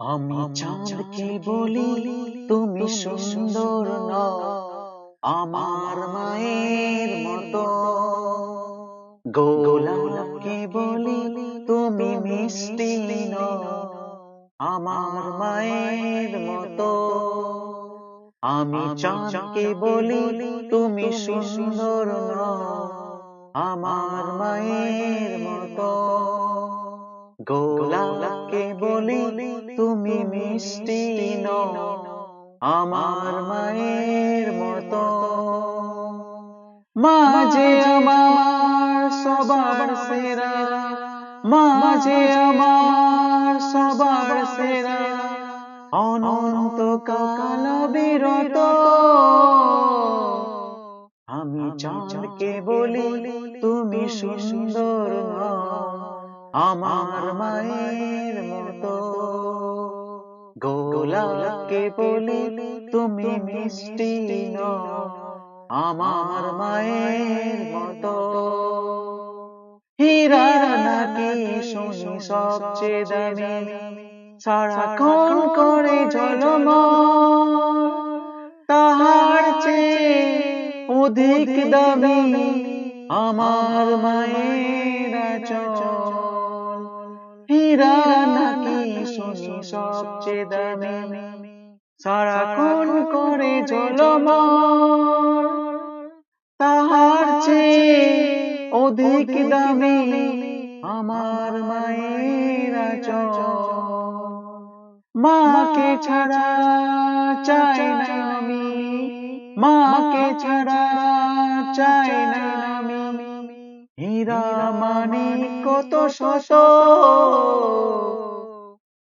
আমি চাঁদকে বলি তুমি সুন্দর নও। আমার মায়ের মতো। গোলাপকে বলি তুমি মিষ্টি নও। আমার মায়ের মতো। আমি চাঁদকে বলি তুমি সুন্দর নও। আমার মায়ের মতো। গোলাপকে বলি তুমি মিষ্টি নও। আমার মায়ের মতো। মাঝে আমার সবার সেরা। মাঝে আমার সবার সেরা। অনন্ত কাল বিরত। আমি চাঁদকে বলি তুমি সুন্দর আমার মায়ের গোলাপকে বলি, তুমি মিষ্টি আমার মায়ের মতো। হীরা নাকি শুনি সবচেয়ে দামি? সারাক্ষণ করে ঝলম তাহার চেয়ে অধিক দামি আমার মায়ের চল হীরা সবচেয়ে দামি সারাক্ষণ করে ঝলম তাহার চেয়ে অধিক দামি আমার মায়ের মাকে ছাড়া চাই না আমি। মাকে ছাড়া চাই না আমি। হীরা মানে কত শত